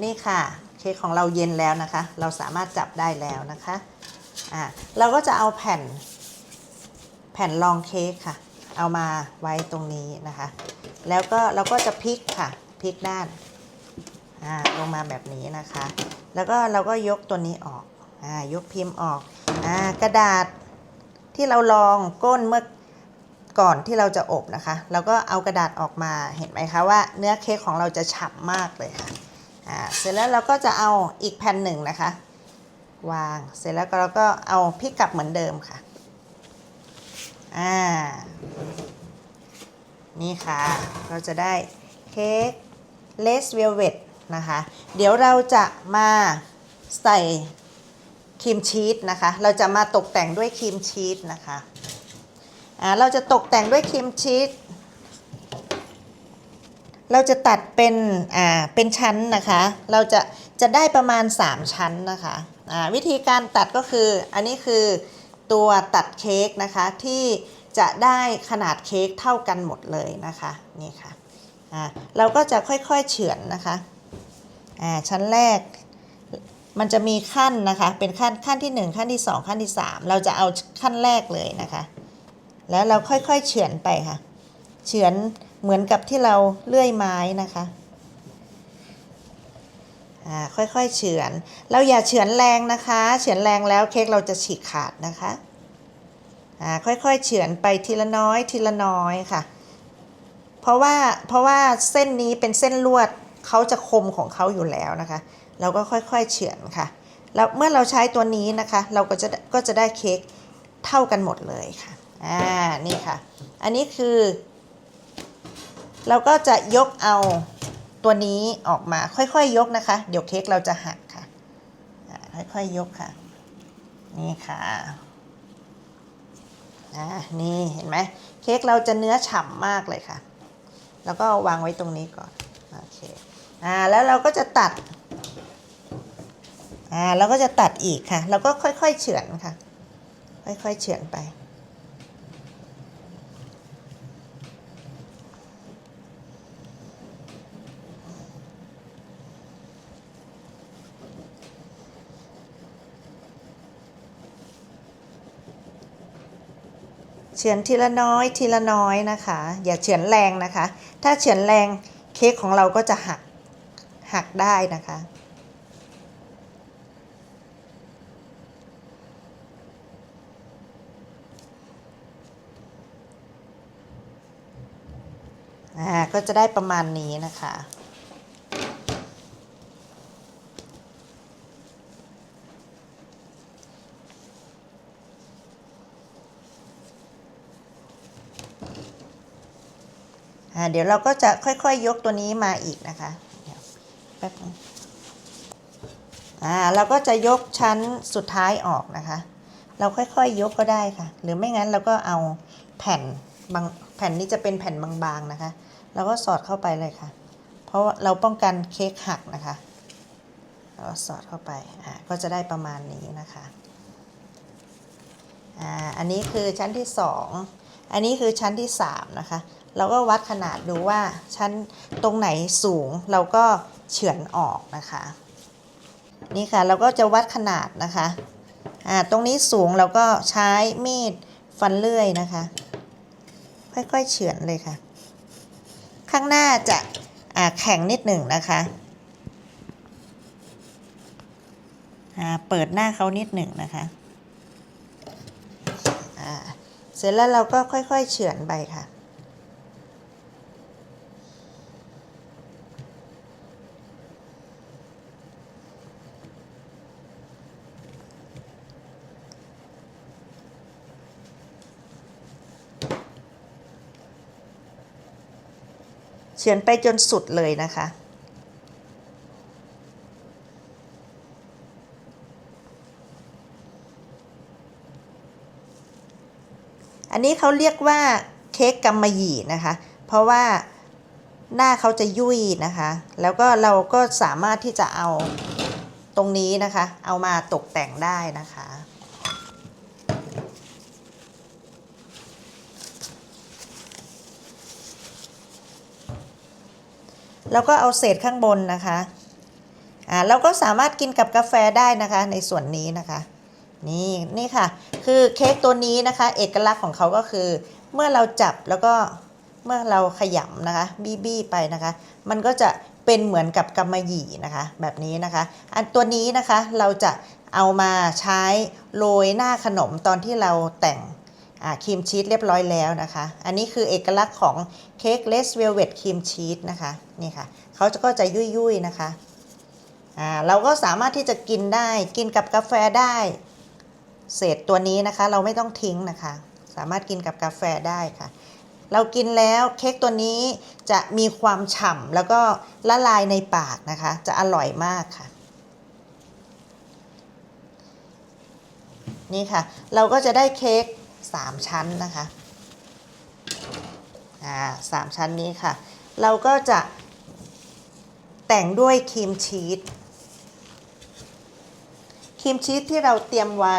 นี่ค่ะเค้กของเราเย็นแล้วนะคะ เราสามารถจับได้แล้วนะคะอ่าเราก็จะเอาแผ่น แผ่นรองเค้กค่ะ เอามาไว้ตรงนี้นะคะ แล้วก็เราก็จะพลิกค่ะพลิกด้านอ่าลงมาแบบนี้นะคะ แล้วก็เราก็ยกตัวนี้ออกอ่ายกพิมพ์ออกอ่ากระดาษที่เราลองก้นเมื่อก่อนที่เราจะอบนะคะเราก็เอากระดาษออกมาเห็นไหมคะว่าเนื้อเค้กของเราจะฉ่ำมากเลยค่ะ อ่าเสร็จแล้วเราก็จะเอาอีกแผ่นหนึ่งนะคะ วางเสร็จแล้วก็เราก็เอาพลิกกลับเหมือนเดิมค่ะอ่านี่ค่ะ เราจะได้เค้กเลสเวลเวตนะคะ เดี๋ยวเราจะมาใส่ครีมชีสนะคะ เราจะมาตกแต่งด้วยครีมชีสนะคะ อ่า เราจะตกแต่งด้วยครีมชีส เราจะตัดเป็นอ่าเป็นชั้นนะคะ เราจะจะได้ประมาณ 3 ชั้นนะคะอ่าวิธีการตัดก็คืออันนี้คือตัวตัดเค้กนะคะที่จะได้ขนาดเค้กเท่ากันหมดเลยนะคะนี่ค่ะอ่าเราก็จะค่อยๆเฉือนนะคะอ่าชั้นแรกมันจะมีขั้นนะคะ เป็นขั้นขั้นที่ 1 ขั้นที่ 2 ขั้นที่ 3 เราจะเอาขั้นแรกเลยนะคะ แล้วเราค่อยๆเฉือนไปค่ะ เฉือน เหมือนกับที่เราเลื่อยไม้นะคะอ่าค่อยๆเฉือน เราอย่าเฉือนแรงนะคะ เฉือนแรงแล้วเค้กเราจะฉีกขาดนะคะอ่าค่อยๆเฉือนไปทีละน้อยทีละน้อยค่ะ เพราะว่าเพราะว่าเส้นนี้เป็นเส้นลวดเขาจะคมของเขาอยู่แล้วนะคะ เราก็ค่อยๆเฉือนค่ะ แล้วเมื่อเราใช้ตัวนี้นะคะ เราก็จะก็จะได้เค้กเท่ากันหมดเลยค่ะ อ่า นี่ค่ะ อันนี้คือ เราก็จะยกเอาตัวนี้ออกมาค่อยๆยกนะคะ เดี๋ยวเค้กเราจะหักค่ะ ค่อยๆยกค่ะ นี่ค่ะอ่านี่เห็นไหมเค้กเราจะเนื้อฉ่ำมากเลยค่ะ แล้วก็วางไว้ตรงนี้ก่อนโอเคอ่าแล้วเราก็จะตัดอ่าเราก็จะตัดอีกค่ะ เราก็ค่อยๆเฉือนค่ะ ค่อยๆเฉือนไป เฉือนทีละน้อยทีละน้อยนะคะ อย่าเฉือนแรงนะคะ ถ้าเฉือนแรงเค้กของเราก็จะหักหักได้นะคะอ่าก็จะได้ประมาณนี้นะคะ เดี๋ยวเราก็จะค่อยๆยยกตัวนี้มาอีกนะคะแป๊บนึงอ่าเราก็จะยกชั้นสุดท้ายออกนะคะ เราค่อยๆยยกก็ได้ค่ะ หรือไม่งั้นเราก็เอาแผ่นบางแผ่นนี้จะเป็นแผ่นบางๆนะคะ เราก็สอดเข้าไปเลยค่ะ เพราะเราป้องกันเค้กหักนะคะเราก็สอดเข้าไปอ่าก็จะได้ประมาณนี้นะคะอ่าอันนี้คือชั้นที่สอง อันนี้คือชั้นที่สามนะคะ เราก็วัดขนาดดูว่าชั้นตรงไหนสูงเราก็เฉือนออกนะคะ นี่ค่ะเราก็จะวัดขนาดนะคะอ่าตรงนี้สูงเราก็ใช้มีดฟันเลื่อยนะคะ ค่อยๆเฉือนเลยค่ะ ข้างหน้าจะอ่าแข็งนิดหนึ่งนะคะอ่าเปิดหน้าเขานิดหนึ่งนะคะอ่าเสร็จแล้วเราก็ค่อยๆเฉือนไปค่ะ เฉือนไปจนสุดเลยนะคะ อันนี้เขาเรียกว่าเค้กกำมะหยี่นะคะ เพราะว่าหน้าเขาจะยุ่ยนะคะ แล้วก็เราก็สามารถที่จะเอาตรงนี้นะคะ เอามาตกแต่งได้นะคะ แล้วก็เอาเศษข้างบนนะคะ อ่าเราก็สามารถกินกับกาแฟได้นะคะในส่วนนี้นะคะ นี่นี่ค่ะ คือเค้กตัวนี้นะคะ เอกลักษณ์ของเขาก็คือ เมื่อเราจับแล้วก็เมื่อเราขยำนะคะ บี้บี้ไปนะคะ มันก็จะเป็นเหมือนกับกำมะหยี่นะคะ แบบนี้นะคะ อันตัวนี้นะคะเราจะเอามาใช้โรยหน้าขนมตอนที่เราแต่งครีมชีสเรียบร้อยแล้วนะคะ อันนี้คือเอกลักษณ์ของเค้กเลสเวลเว t ครีมชีสนะคะนี่ค่ะเขาจะก็จะยุ่ยๆนะคะอ่าเราก็สามารถที่จะกินได้กินกับกาแฟได้ เศษตัวนี้นะคะ เราไม่ต้องทิ้งนะคะ สามารถกินกับกาแฟได้ค่ะ เรากินแล้วเค้กตัวนี้จะมีความฉ่ำแล้วก็ละลายในปากนะคะ จะอร่อยมากค่ะ นี่ค่ะ เราก็จะได้เค้ก3ชั้นนะคะอ่าสามชั้นนี้ค่ะ เราก็จะแต่งด้วยครีมชีสครีมชีสที่เราเตรียมไว้